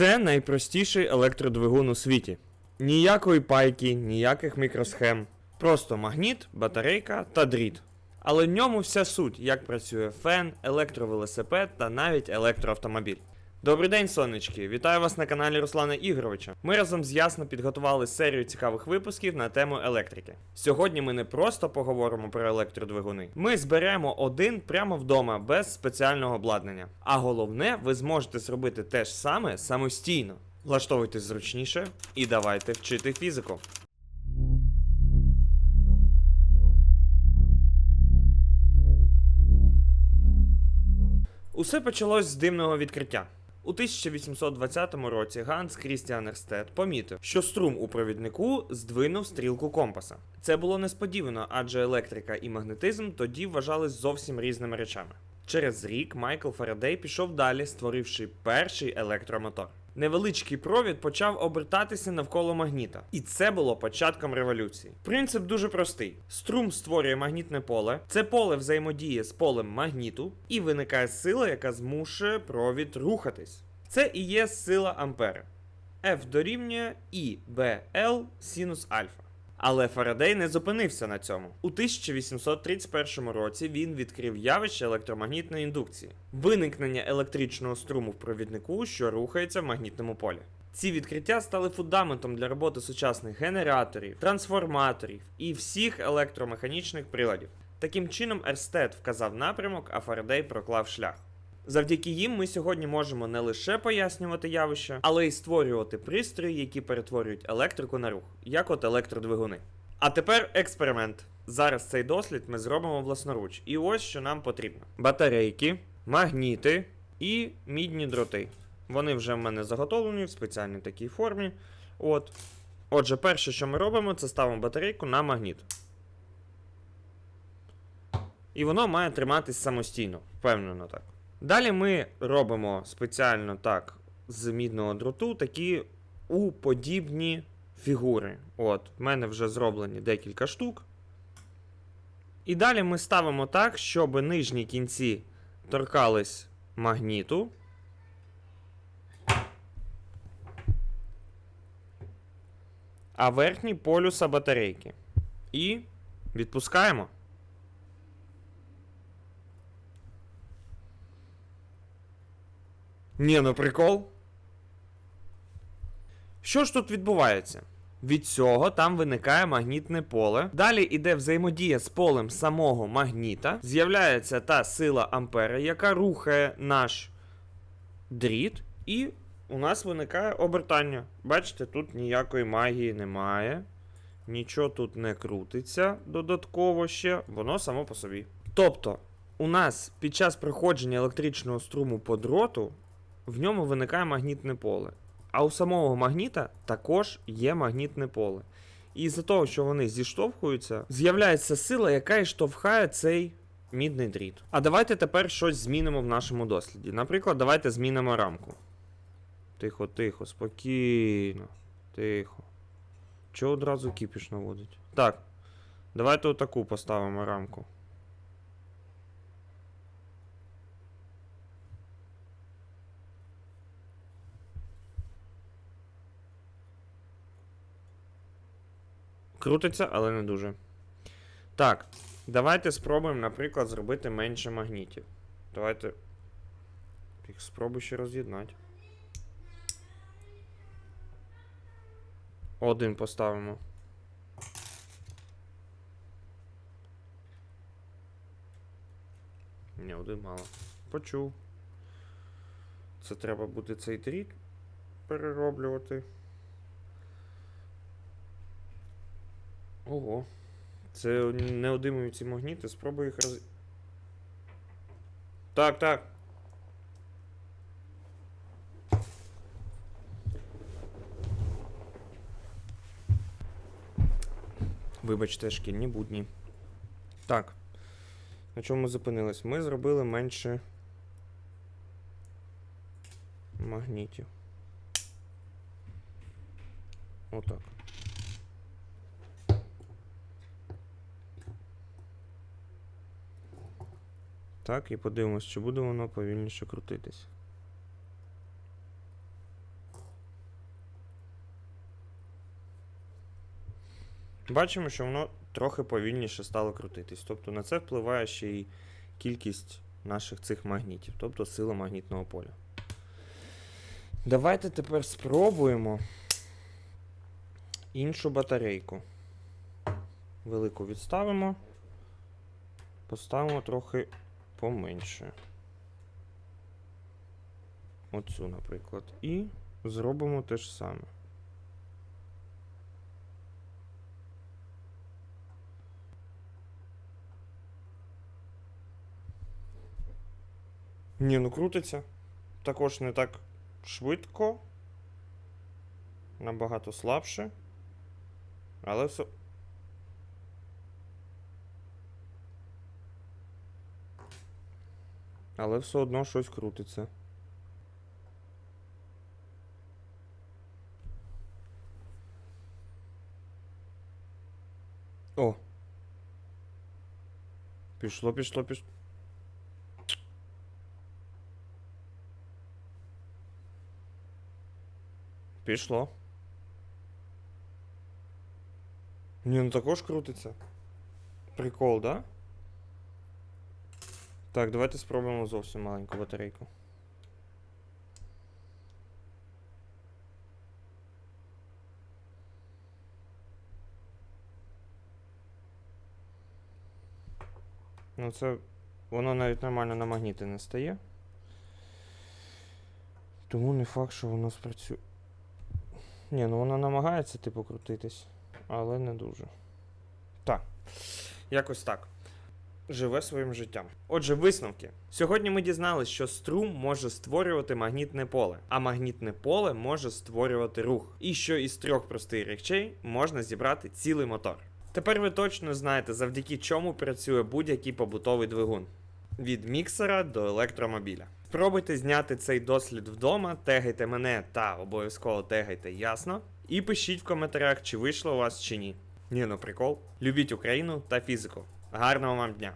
Це найпростіший електродвигун у світі. Ніякої пайки, ніяких мікросхем. Просто магніт, батарейка та дріт. Але в ньому вся суть, як працює фен, електровелосипед та навіть електроавтомобіль. Добрий день, сонечки! Вітаю вас на каналі Руслана Ігоровича. Ми разом з Ясно підготували серію цікавих випусків на тему електрики. Сьогодні ми не просто поговоримо про електродвигуни. Ми зберемо один прямо вдома без спеціального обладнання. А головне, ви зможете зробити те ж саме самостійно. Влаштовуйтесь зручніше і давайте вчити фізику. Усе почалось з дивного відкриття. У 1820 році Ганс Крістіан Ерстед помітив, що струм у провіднику здвинув стрілку компаса. Це було несподівано, адже електрика і магнетизм тоді вважались зовсім різними речами. Через рік Майкл Фарадей пішов далі, створивши перший електромотор. Невеличкий провід почав обертатися навколо магніта, і це було початком революції. Принцип дуже простий: струм створює магнітне поле, це поле взаємодіє з полем магніту, і виникає сила, яка змушує провід рухатись. Це і є сила ампера. F дорівнює І синус альфа. Але Фарадей не зупинився на цьому. У 1831 році він відкрив явище електромагнітної індукції виникнення електричного струму в провіднику, що рухається в магнітному полі. Ці відкриття стали фундаментом для роботи сучасних генераторів, трансформаторів і всіх електромеханічних приладів. Таким чином, Ерстед вказав напрямок, а Фарадей проклав шлях. Завдяки їм ми сьогодні можемо не лише пояснювати явища, але й створювати пристрої, які перетворюють електрику на рух, як от електродвигуни. А тепер експеримент. Зараз цей дослід ми зробимо власноруч. І ось що нам потрібно: батарейки, магніти і мідні дроти. Вони вже в мене заготовлені в спеціальній такій формі. От. Отже, перше, що ми робимо, це ставимо батарейку на магніт. І воно має триматись самостійно, впевнено так. Далі ми робимо спеціально так з мідного дроту такі уподібні фігури. От, в мене вже зроблені декілька штук. І далі ми ставимо так, щоб нижні кінці торкались магніту. А верхні полюса батарейки. І відпускаємо. Ні, ну прикол. Що ж тут відбувається? Від цього там виникає магнітне поле. Далі іде взаємодія з полем самого магніта. З'являється та сила Ампера, яка рухає наш дріт, і у нас виникає обертання. Бачите, тут ніякої магії немає. Нічого тут не крутиться додатково ще, воно само по собі. Тобто, у нас під час проходження електричного струму по дроту в ньому виникає магнітне поле. А у самого магніта також є магнітне поле. І з-за того, що вони зіштовхуються, з'являється сила, яка і штовхає цей мідний дріт. А давайте тепер щось змінимо в нашому досліді. Наприклад, давайте змінимо рамку. Тихо, тихо, спокійно. Тихо. Чого одразу кіпіш наводить? Так. Давайте отаку поставимо рамку. Крутиться, але не дуже. Так, давайте спробуємо, наприклад, зробити менше магнітів. Давайте. Їх спробую ще роз'єднати. Один поставимо. Ні, один мало. Почув. Це треба буде цей дріт перероблювати. Ого. Це неодимові ці магніти, спробую їх роз... Так, так. Вибачте, шкільні будні. Так. На чому ми зупинились? Ми зробили менше магнітів. Отак. так, і подивимось, чи буде воно повільніше крутитися. Бачимо, що воно трохи повільніше стало крутитись. Тобто на це впливає ще й кількість наших цих магнітів, тобто сила магнітного поля. Давайте тепер спробуємо іншу батарейку. Велику відставимо, поставимо трохи поменше. Оцю, наприклад. І зробимо те ж саме. Ні, ну крутиться. Також не так швидко. Набагато слабше. Але все. Але все одно щось крутиться. О. Пішло, пішло, пішло. Пішло. Ні, ну також крутиться. Прикол, да? Так, давайте спробуємо зовсім маленьку батарейку. Ну це. Воно навіть нормально на магніти не стає. Тому не факт, що воно спрацює. Ні, ну вона намагається, типу, крутитись, але не дуже. Так. Якось так. Живе своїм життям. Отже, висновки. Сьогодні ми дізналися, що струм може створювати магнітне поле, а магнітне поле може створювати рух. І що із трьох простих речей можна зібрати цілий мотор. Тепер ви точно знаєте, завдяки чому працює будь-який побутовий двигун. Від міксера до електромобіля. Спробуйте зняти цей дослід вдома, тегайте мене та обов'язково тегайте ясно. І пишіть в коментарях, чи вийшло у вас чи ні. Ні, ну прикол. Любіть Україну та фізику. Гарного вам дня!